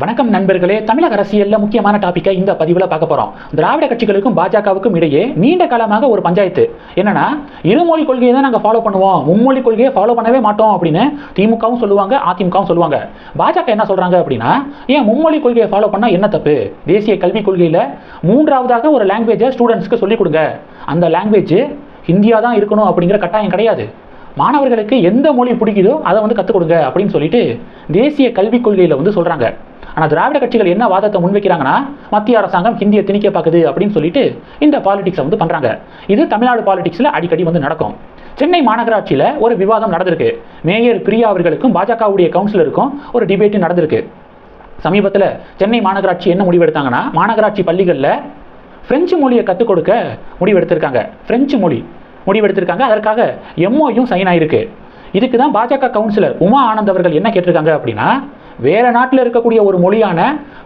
வணக்கம் நண்பர்களே. தமிழக அரசியல்ல முக்கியமான டாபிக்கை இந்த பதிவில் பார்க்க போறோம். திராவிட கட்சிகளுக்கும் பாஜகவுக்கும் இடையே நீண்ட காலமாக ஒரு பஞ்சாயத்து. என்னன்னா இருமொழி கொள்கையை தான் நாங்கள் ஃபாலோ பண்ணுவோம். மும்மொழி கொள்கையை ஃபாலோ பண்ணவே மாட்டோம் அப்படின்னு திமுகவும் சொல்லுவாங்க அதிமுகவும் சொல்லுவாங்க. பாஜக என்ன சொல்றாங்க அப்படின்னா ஏன் மும்மொழி கொள்கையை ஃபாலோ பண்ணா என்ன தப்பு? தேசிய கல்விக் கொள்கையில மூன்றாவதாக ஒரு லாங்குவேஜை ஸ்டூடெண்ட்ஸ்க்கு சொல்லிக் கொடுங்க. அந்த லாங்குவேஜ் ஹிந்தியா தான் இருக்கணும் அப்படிங்கிற கட்டாயம் கிடையாது. மாணவர்களுக்கு எந்த மொழி பிடிக்குதோ அதை வந்து கற்றுக் கொடுங்க அப்படின்னு சொல்லிட்டு தேசிய கல்விக் கொள்கையில் வந்து சொல்கிறாங்க ஆனால் திராவிட கட்சிகள் என்ன வாதத்தை முன்வைக்கிறாங்கன்னா மத்திய அரசாங்கம் ஹிந்தியை திணிக்க பார்க்குது அப்படின்னு சொல்லிட்டு இந்த பாலிடிக்ஸை வந்து பண்ணுறாங்க இது தமிழ்நாடு பாலிடிக்ஸில் அடிக்கடி வந்து நடக்கும். சென்னை மாநகராட்சியில் ஒரு விவாதம் நடந்திருக்கு. மேயர் பிரியா அவர்களுக்கும் பாஜகவுடைய கவுன்சிலருக்கும் ஒரு டிபேட் நடந்திருக்கு. சமீபத்தில் சென்னை மாநகராட்சி என்ன முடிவெடுத்தாங்கன்னா மாநகராட்சி பள்ளிகளில் ஃப்ரெஞ்சு மொழியை கற்றுக் கொடுக்க முடிவெடுத்திருக்காங்க. பிரெஞ்சு மொழி முடிவெடுத்திருக்காங்க. அதற்காக எம்ஓயும் சைன் ஆயிருக்கு. இதுக்கு தான் பாஜக கவுன்சிலர் உமா ஆனந்த் அவர்கள் என்ன கேட்டிருக்காங்க அப்படின்னா வேற நாட்டில் இருக்கக்கூடிய ஒரு மொழியான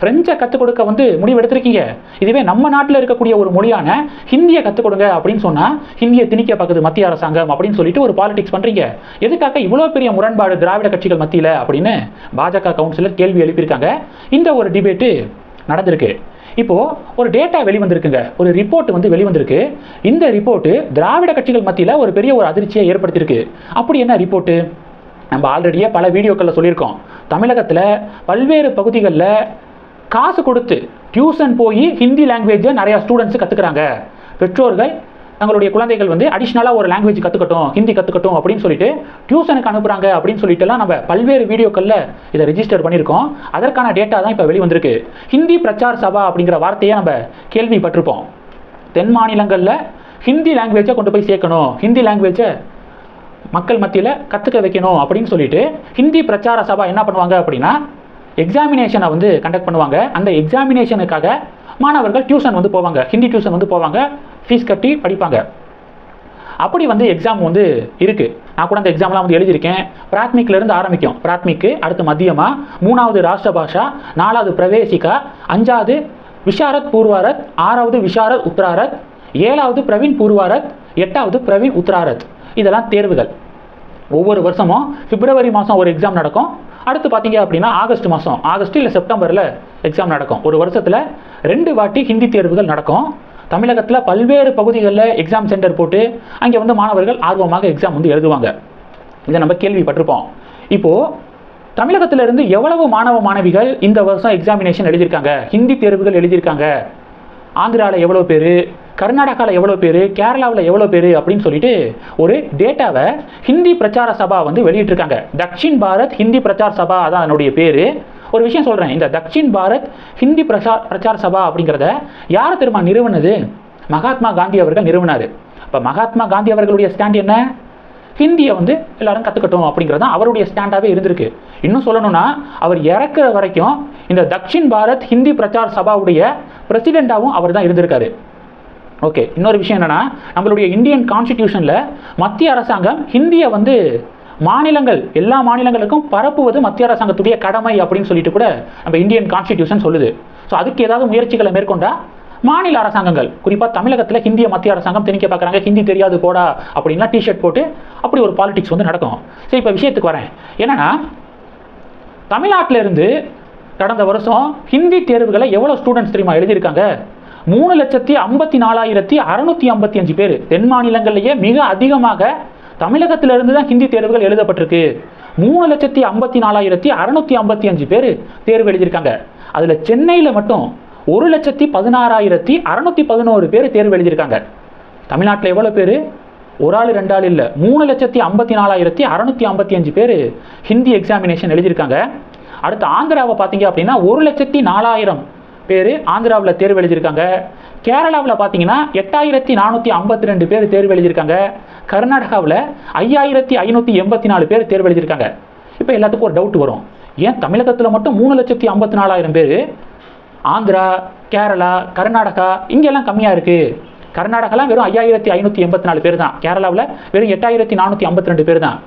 பிரெஞ்சை கற்றுக் கொடுக்க வந்து முடிவெடுத்திருக்கீங்க. இதுவே நம்ம நாட்டில் இருக்கக்கூடிய ஒரு மொழியான ஹிந்தியை கற்றுக் கொடுங்க அப்படின்னு சொன்னால் ஹிந்தியை திணிக்க பார்க்குது மத்திய அரசாங்கம் அப்படின்னு சொல்லிட்டு ஒரு பாலிடிக்ஸ் பண்ணுறீங்க எதுக்காக இவ்வளோ பெரிய முரண்பாடு திராவிட கட்சிகள் மத்தியில் அப்படின்னு பாஜக கவுன்சிலர் கேள்வி எழுப்பியிருக்காங்க. இந்த ஒரு டிபேட்டு நடந்திருக்கு. இப்போ ஒரு டேட்டா வெளிவந்திருக்குங்க. ஒரு ரிப்போர்ட் வந்து வெளிவந்திருக்கு. இந்த ரிப்போர்ட்டு திராவிட கட்சிகள் மத்தியில் ஒரு பெரிய ஒரு அதிர்ச்சியை ஏற்படுத்தியிருக்கு. அப்படி என்ன ரிப்போர்ட்டு நம்ம ஆல்ரெடியே பல வீடியோக்களில் சொல்லியிருக்கோம். தமிழகத்தில் பல்வேறு பகுதிகளில் காசு கொடுத்து டியூஷன் போய் ஹிந்தி லாங்குவேஜை நிறையா ஸ்டூடெண்ட்ஸ் கற்றுக்குறாங்க பெற்றோர்கள் தங்களுடைய குழந்தைகள் வந்து அடிஷ்னலாக ஒரு லாங்குவேஜ் கற்றுக்கட்டும் ஹிந்தி கற்றுக்கட்டும் அப்படின்னு சொல்லிட்டு டியூஷனுக்கு அனுப்புகிறாங்க அப்படின்னு சொல்லிட்டுலாம் நம்ம பல்வேறு வீடியோக்களில் இதை ரிஜிஸ்டர் பண்ணியிருக்கோம். அதற்கான டேட்டா தான் இப்போ வெளிவந்திருக்கு. ஹிந்தி பிரச்சார் சபா அப்படிங்கிற வார்த்தையை நம்ம கேள்விப்பட்டிருப்போம். தென் மாநிலங்களில் ஹிந்தி லாங்குவேஜை கொண்டு போய் சேர்க்கணும். ஹிந்தி லாங்குவேஜை மக்கள் மத்தியில் கற்றுக்க வைக்கணும் அப்படின்னு சொல்லிட்டு ஹிந்தி பிரச்சார சபா என்ன பண்ணுவாங்க அப்படின்னா எக்ஸாமினேஷனை வந்து கண்டக்ட் பண்ணுவாங்க. அந்த எக்ஸாமினேஷனுக்காக மாணவர்கள் டியூஷன் வந்து போவாங்க. ஹிந்தி டியூஷன் வந்து போவாங்க. ஃபீஸ் கட்டி படிப்பாங்க. அப்படி வந்து எக்ஸாம் வந்து இருக்குது நான் கூட அந்த எக்ஸாம்லாம் வந்து எழுதியிருக்கேன். பிராத்மிக்லேருந்து ஆரம்பிக்கும். பிராத்மிக்கு அடுத்து மத்தியமா மூணாவது ராஷ்டிர பாஷா நாலாவது பிரவேசிகா அஞ்சாவது விஷாரத் பூர்வாரத் ஆறாவது விஷாரத் உத்ராரத் ஏழாவது பிரவீன் பூர்வாரத் எட்டாவது பிரவீன் உத்ராரத் இதெல்லாம் தேர்வுகள். ஒவ்வொரு வருஷமும் பிப்ரவரி மாதம் ஒரு எக்ஸாம் நடக்கும். அடுத்து பார்த்தீங்க அப்படின்னா ஆகஸ்ட் மாதம் ஆகஸ்ட் இல்லை செப்டம்பரில் எக்ஸாம் நடக்கும். ஒரு வருஷத்தில் ரெண்டு வாட்டி ஹிந்தி தேர்வுகள் நடக்கும். தமிழகத்தில் பல்வேறு பகுதிகளில் எக்ஸாம் சென்டர் போட்டு அங்கே வந்து மாணவர்கள் ஆர்வமாக எக்ஸாம் வந்து எழுதுவாங்க. இதை நம்ம கேள்விப்பட்டிருப்போம். இப்போது தமிழகத்திலிருந்து எவ்வளவு மாணவ மாணவிகள் இந்த வருஷம் எக்ஸாமினேஷன் எழுதியிருக்காங்க? ஹிந்தி தேர்வுகள் எழுதியிருக்காங்க. ஆந்திராவில் எவ்வளோ பேர்? கர்நாடகாவில் எவ்வளோ பேர் கேரளாவில் எவ்வளோ பேர் அப்படின்னு சொல்லிட்டு ஒரு டேட்டாவை ஹிந்தி பிரச்சார சபா வந்து வெளியிட்டிருக்காங்க. தக்ஷின் பாரத் ஹிந்தி பிரச்சார சபா அதான் அதனுடைய பேர். ஒரு விஷயம் சொல்கிறேன் இந்த தக்ஷின் பாரத் ஹிந்தி பிரச்சா பிரச்சார சபா அப்படிங்கிறத யார் திரும்ப நிறுவனது? மகாத்மா காந்தி அவர்கள் நிறுவனார். இப்போ மகாத்மா காந்தி அவர்களுடைய ஸ்டாண்ட் என்ன? ஹிந்தியை வந்து எல்லாரும் கற்றுக்கட்டும் அப்படிங்கிறது தான் அவருடைய ஸ்டாண்டாகவே இருந்திருக்கு. இன்னும் சொல்லணும்னா அவர் இறக்குற வரைக்கும் இந்த தக்ஷின் பாரத் ஹிந்தி பிரச்சார் சபாவுடைய பிரசிடெண்ட்டாகவும் அவர் தான் இருந்திருக்காரு. ஓகே இன்னொரு விஷயம் என்னென்னா நம்மளுடைய இந்தியன் கான்ஸ்டிடியூஷனில் மத்திய அரசாங்கம் ஹிந்தியை வந்து மாநிலங்கள் எல்லா மாநிலங்களுக்கும் பரப்புவது மத்திய அரசாங்கத்துடைய கடமை அப்படின்னு சொல்லிட்டு கூட நம்ம இந்தியன் கான்ஸ்டிடியூஷன் சொல்லுது. ஸோ அதுக்கு ஏதாவது முயற்சிகளை மேற்கொண்டா மாநில அரசாங்கங்கள் குறிப்பாக தமிழகத்தில் ஹிந்தியை மத்திய அரசாங்கம் திணிக்க பார்க்குறாங்க ஹிந்தி தெரியாது போடா அப்படின்லாம் டிஷர்ட் போட்டு அப்படி ஒரு பாலிடிக்ஸ் வந்து நடக்கும். சரி இப்போ விஷயத்துக்கு வரேன். என்னன்னா தமிழ்நாட்டிலேருந்து கடந்த வருஷம் ஹிந்தி தேர்வுகளை எவ்வளோ ஸ்டூடெண்ட்ஸ் தெரியுமா எழுதியிருக்காங்க? மூணு லட்சத்தி ஐம்பத்தி நாலாயிரத்தி அறுநூத்தி ஐம்பத்தி அஞ்சு பேர். தென் மாநிலங்கள்லேயே மிக அதிகமாக தமிழகத்திலிருந்து தான் ஹிந்தி தேர்வுகள் எழுதப்பட்டிருக்கு. மூணு லட்சத்தி ஐம்பத்தி நாலாயிரத்தி அறுநூத்தி ஐம்பத்தி அஞ்சு பேர் தேர்வு எழுதியிருக்காங்க. அதில் சென்னையில் மட்டும் ஒரு லட்சத்தி பதினாறாயிரத்தி அறுநூத்தி பதினோரு பேர் தேர்வு எழுதியிருக்காங்க. தமிழ்நாட்டில் எவ்வளோ பேர்? ஒரு ஆள் ரெண்டு ஆள் இல்லை. மூணு லட்சத்தி ஐம்பத்தி நாலாயிரத்தி அறுநூத்தி ஐம்பத்தி அஞ்சு பேர் ஹிந்தி எக்ஸாமினேஷன் எழுதியிருக்காங்க. அடுத்து ஆந்திராவை பார்த்தீங்க அப்படின்னா ஒரு லட்சத்தி நாலாயிரம் பேர் ஆந்திராவில் தேர்வு எழுதியிருக்காங்க. கேரளாவில் பார்த்தீங்கன்னா எட்டாயிரத்தி நானூற்றி ஐம்பத்தி ரெண்டு பேர் தேர்வு எழுதியிருக்காங்க. கர்நாடகாவில் ஐயாயிரத்தி ஐநூற்றி எண்பத்தி நாலு பேர் தேர்வு எழுதியிருக்காங்க. இப்போ எல்லாத்துக்கும் ஒரு டவுட் வரும். ஏன் தமிழகத்தில் மட்டும் மூணு லட்சத்தி ஐம்பத்தி நாலாயிரம் பேர்? ஆந்திரா கேரளா கர்நாடகா இங்கெல்லாம் கம்மியாக இருக்குது கர்நாடகாலாம் வெறும் ஐயாயிரத்தி ஐநூற்றி எண்பத்தி நாலு பேர் தான். கேரளாவில் வெறும் எட்டாயிரத்தி நானூற்றி ஐம்பத்தி ரெண்டு பேர் தான்.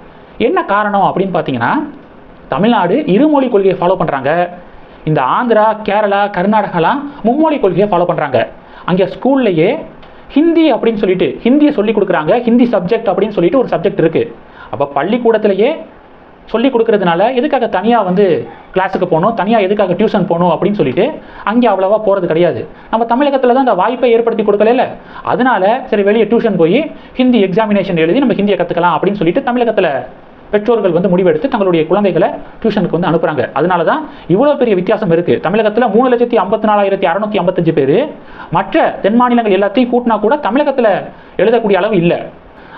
என்ன காரணம் அப்படின்னு பார்த்தீங்கன்னா தமிழ்நாடு இருமொழி கொள்கையை ஃபாலோ பண்ணுறாங்க இந்த ஆந்திரா கேரளா கர்நாடகாலாம் மும்மொழி கொள்கையை ஃபாலோ பண்ணுறாங்க அங்கே ஸ்கூல்லையே ஹிந்தி அப்படின்னு சொல்லிட்டு ஹிந்தியை சொல்லி கொடுக்குறாங்க. ஹிந்தி சப்ஜெக்ட் அப்படின்னு சொல்லிட்டு ஒரு சப்ஜெக்ட் இருக்குது அப்போ பள்ளிக்கூடத்திலேயே சொல்லி கொடுக்கறதுனால எதுக்காக தனியாக வந்து கிளாஸுக்கு போகணும்? தனியாக எதுக்காக டியூஷன் போகணும் அப்படின்னு சொல்லிட்டு அங்கே அவ்வளோவா போகிறது கிடையாது. நம்ம தமிழகத்தில் தான் அந்த வாய்ப்பை ஏற்படுத்தி கொடுக்கல அதனால சரி வெளியே டியூஷன் போய் ஹிந்தி எக்ஸாமினேஷன் எழுதி நம்ம ஹிந்தியை கற்றுக்கலாம் அப்படின்னு சொல்லிட்டு தமிழகத்தில் பெற்றோர்கள் வந்து முடிவெடுத்து தங்களுடைய குழந்தைகளை டியூஷனுக்கு வந்து அனுப்புகிறாங்க அதனால தான் இவ்வளோ பெரிய வித்தியாசம் இருக்குது தமிழகத்தில் மூணு லட்சத்தி ஐம்பத்தி நாலாயிரத்தி அறநூற்றி ஐம்பத்தஞ்சு பேர். மற்ற தென் மாநிலங்கள் எல்லாத்தையும் கூட்டினா கூட தமிழகத்தில் எழுதக்கூடிய அளவு இல்லை.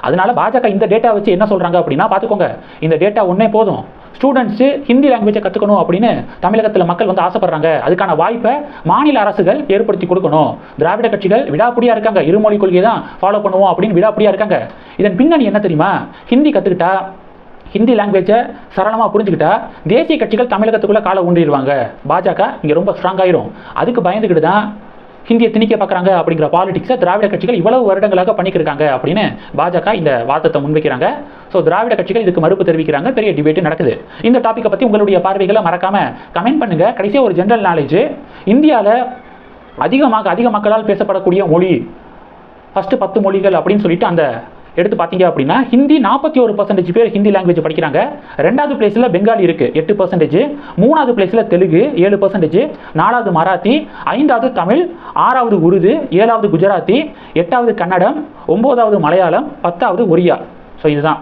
அதனால பாஜக இந்த டேட்டா வச்சு என்ன சொல்கிறாங்க அப்படின்னா பார்த்துக்கோங்க இந்த டேட்டா ஒன்றே போதும். ஸ்டூடெண்ட்ஸு ஹிந்தி லாங்குவேஜை கற்றுக்கணும் அப்படின்னு தமிழகத்தில் மக்கள் வந்து ஆசைப்படுறாங்க. அதுக்கான வாய்ப்பை மாநில அரசுகள் ஏற்படுத்தி கொடுக்கணும். திராவிட கட்சிகள் விடாப்பிடியாக இருக்காங்க. இருமொழி கொள்கையை தான் ஃபாலோ பண்ணுவோம் அப்படின்னு விடாப்பிடியாக இருக்காங்க. இதன் பின்னணி என்ன தெரியுமா? ஹிந்தி கற்றுக்கிட்டா ஹிந்தி லாங்குவேஜை சரளமாக புரிஞ்சுக்கிட்டா தேசிய கட்சிகள் தமிழகத்துக்குள்ளே காலை ஊன்றிடுவாங்க பாஜக இங்கே ரொம்ப ஸ்ட்ராங்காயிரும் அதுக்கு பயந்துக்கிட்டு தான் ஹிந்தியை திணிக்க பார்க்குறாங்க அப்படிங்கிற பாலிடிக்ஸை திராவிட கட்சிகள் இவ்வளவு வருடங்களாக பண்ணிக்கிருக்காங்க அப்படின்னு பாஜக இந்த வாதத்தை முன்வைக்கிறாங்க. ஸோ திராவிட கட்சிகள் இதுக்கு மறுப்பு தெரிவிக்கிறாங்க. பெரிய டிபேட் நடக்குது. இந்த டாப்பிக்கை பற்றி உங்களுடைய பார்வைகளை மறக்காமல் கமெண்ட் பண்ணுங்கள் கடைசியாக ஒரு ஜென்ரல் நாலேஜ் இந்தியாவில் அதிகமாக அதிக மக்களால் பேசப்படக்கூடிய மொழி ஃபஸ்ட்டு பத்து மொழிகள் அப்படின்னு சொல்லிட்டு அந்த எடுத்து பார்த்தீங்க அப்படின்னா ஹிந்தி நாற்பத்தி ஒரு பர்சன்டேஜ் பேர் ஹிந்தி லாங்குவேஜ் படிக்கிறாங்க. ரெண்டாவது பிளேஸில் பெங்காலி இருக்குது எட்டு பர்சன்டேஜ் மூணாவது பிளேஸில் தெலுங்கு ஏழு பர்சன்டேஜ் நாலாவது மராத்தி ஐந்தாவது தமிழ் ஆறாவது உருது ஏழாவது குஜராத்தி எட்டாவது கன்னடம் ஒம்போதாவது மலையாளம் பத்தாவது ஒரியா. ஸோ இதுதான்.